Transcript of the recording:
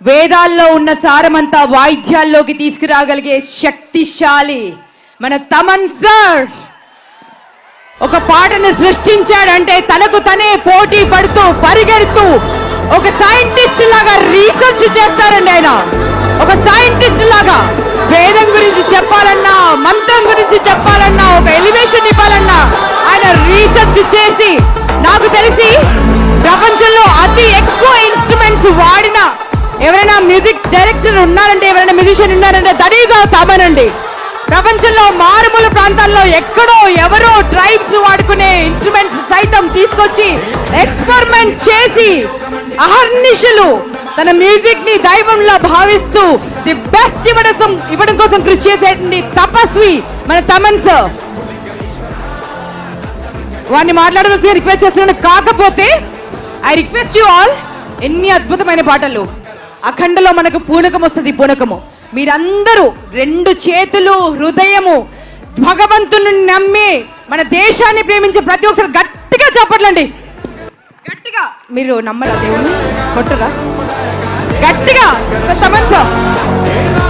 వేదాల్లో ఉన్న సారమంతా వాయిద్యాల్లోకి తీసుకురాగలిగే శక్తిశాలి మన తమన్ సార్. ఒక పాటను సృష్టించాడంటే తనకు తనే పోటీ పడుతూ పరిగెడుతూ ఒక సైంటిస్ట్ లాగా రీసెర్చ్ చేస్తారండి ఆయన. ఒక సైంటిస్ట్ లాగా వేదం గురించి చెప్పాలన్నా మంత్రం గురించి చెప్పాలన్నా ఒక ఎలివేషన్ ఇవ్వాలన్నా ఆయన రీసెర్చ్ చేసి నాకు తెలిసి ఎవరైనా మ్యూజిక్ డైరెక్టర్ ఉన్నారంటే ఎవరైనా మ్యూజిషియన్ ఉన్నారంటే దట్ ఈజ్ తమన్ అండి ప్రపంచంలో మారుమూల ప్రాంతాల్లో ఎక్కడో ఎవరో ట్రైబ్స్ వాడుకునే ఇన్స్ట్రుమెంట్స్ సైతం తీసుకొచ్చి ఎక్స్పెరిమెంట్ చేసి అహర్నిశలు తన మ్యూజిక్ని దైవంలా భావిస్తూ ది బెస్ట్ ఇవ్వడం ఇవ్వడం కోసం కృషి చేసేటువంటి తపస్వి మన తమన్ సార్. వాడిని మాట్లాడవలసి రిక్వెస్ట్ చేస్తున్నాను. కాకపోతే ఐ రిక్వెస్ట్ యూ ఆల్ ఎన్ని అద్భుతమైన పాటలు. అఖండలో మనకు పూనకం వస్తుంది పూనకము. మీరందరూ రెండు చేతులు హృదయము భగవంతుని నమ్మి మన దేశాన్ని ప్రేమించే ప్రతి ఒక్కరు గట్టిగా చెప్పట్లండి. గట్టిగా. మీరు నమ్మరా దేవుని కొట్టరా? గట్టిగా. సమన్